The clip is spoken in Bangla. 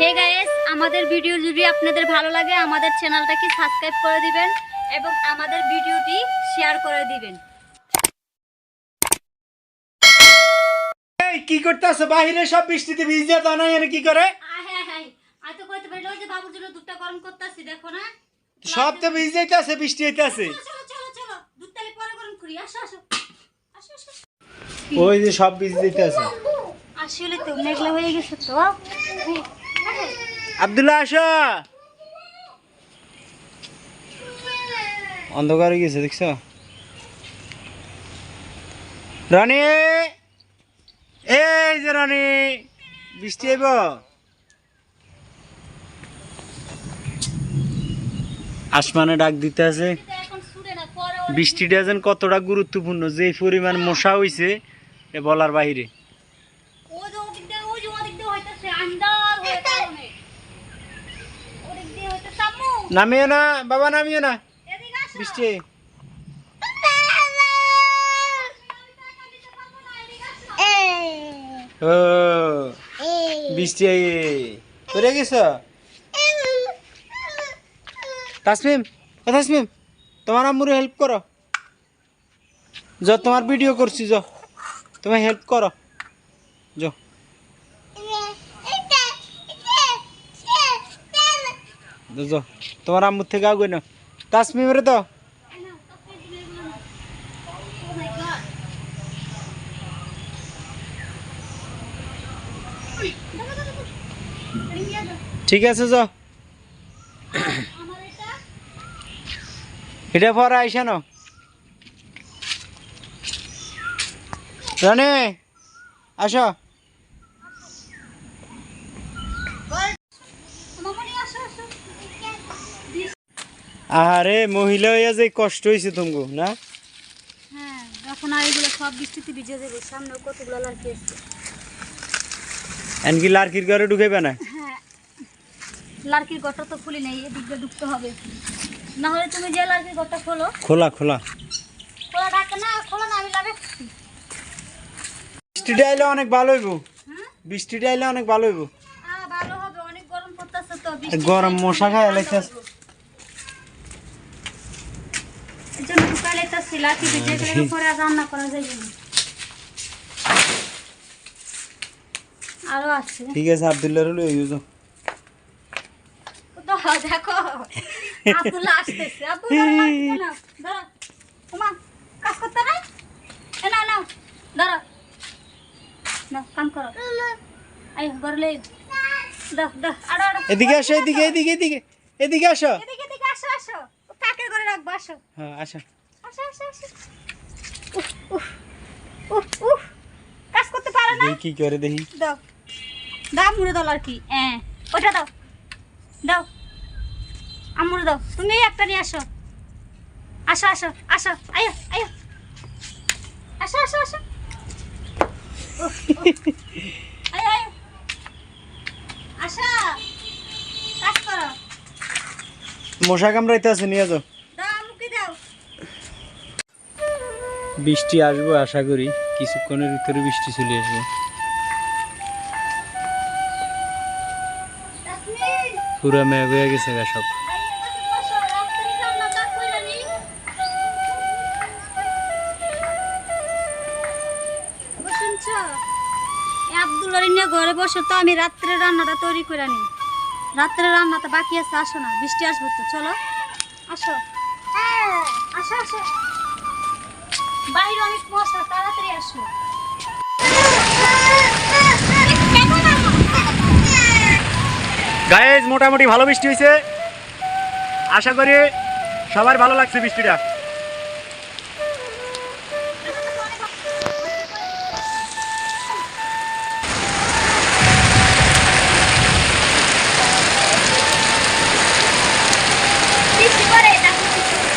হে গাইস আমাদের ভিডিও যদি আপনাদের ভালো লাগে আমাদের চ্যানেলটাকে সাবস্ক্রাইব করে দিবেন এবং আমাদের ভিডিওটি শেয়ার করে দিবেন। এই কি করতেছ? বাহিরে সব বৃষ্টিতে ভিজে তা নাই এনে কি করে? তো কইতে যে বাবুর জন্য দুধটা গরম করতেছি দেখো না? সব তো ভিজে যাইতেছে বৃষ্টি হইতাছে চলো চলো চলো চলো। পরে গরম করি। আসো আসো। আসো আসো ওই যে সব ভিজে যাইতেছে আসলে তো মেঘলা হয়ে গেছে তো। আব্দুল্লাহ, আসো। অন্ধকার হয়ে গেছে, দেখছ? রনি! এই যে রনি, বৃষ্টি আইব আসমানে ডাক দিতে আছে। বৃষ্টিটা যেন কতটা গুরুত্বপূর্ণ, যে পরিমাণ মশা হইছে এ বলার বাইরে ও যে ওদিক দিয়ে ওই যে ওদিক দিয়ে হইতাছে আন্দার হয়ে কারণে ওদিক দিয়ে হইতাছে আম্মু নামিও না, বাবা নামিও না। বৃষ্টি। ও, বৃষ্টি করে গেছ? তাসমিম ও তাসমিম, তোমার আম্মুরে হেল্প করো। য, তোমার ভিডিও করছি, য। তুমি হেল্প করো। য য। তোমার আম্মুর থেকে আগে না তাসমিমরে তো ঠিক আছে য এটা পরে আইসা ন রানে, আসো। আরে মহিলা হইয়া যে কষ্ট হয়েছে তোমাকে না? হ্যাঁ এখন আর এগুলো সব বৃষ্টিতে ভিজে যাবে সামনে কতগুলো আছে এনকি লার্কির ঘরে ঢুকাইবে না? হ্যাঁ লাড়কির ঘরটা তো খুলি নেই এদিক দিয়ে ঢুকতে হবে। না হলে তুমি যে ঘরটা খোলো। খোলা খোলা। খোলা ডাকে না খোলো না আমি লাগে বৃষ্টিটা আইলে অনেক ভালো হইব। বৃষ্টিটা আইলে অনেক ভালো হইব। ভালো হবে অনেক গরম পড়তেছে তো গরম মশা খায় এর জন্য ঢুকাই লাইতাছি লাঠি ভিজে গেলে পরে আর রান্না করা যাবে না। আরও আছে। ঠিক আছে আবদুল্লাহ লই ইউজ ও তো দেখো। আব্দুল্লাহ আসতেছে। আব্দুল্লাহ লাগছে না ধরো। ওমা কাজ করতে নাই? এ নাও নাও ধরো। নাও কাম করো। আই গরলে দাও দাও আড়ো আড়ো এদিকে আসো এদিকে এদিকে এদিকে এদিকে আসো। এদিকে আসো। হ্যাঁ আসো। আসো আসো আসো। উফ উফ উফ উফ। কাজ করতে পারো না? কি করে দেখি। দাও। দাও মুড়ে দাও আর কি হ্যাঁ ওটা দাও। দাও আমুরে দাও। তুমি একটা নিয়ে আসো। আসো আসো আসো। আয়ো আয়ো। আসো আসো আসো। আয়ো আয়ো। আসো। কাজ করো। মশা কামড়াইতে আছে নিয়ে যাও। বৃষ্টি আসব, আশা করি। কিছুক্ষণের ভিতরে বৃষ্টি চলে আসবে। পুরো মেঘ হয়ে গেছে গা সব। ঘরে বসো তো আমি রাত্রে রান্নাটা তৈরি করে নি রাত্রে রান্নাটা বাকি আছে, আসো না, বৃষ্টি আসব তো, চলো। আসো। আসো আসো। বাইরে অনেক মশা তাড়াতাড়ি আসো। গায়েজ মোটামুটি ভালো বৃষ্টি হয়েছে আশা করি সবার ভালো লাগছে বৃষ্টিটা।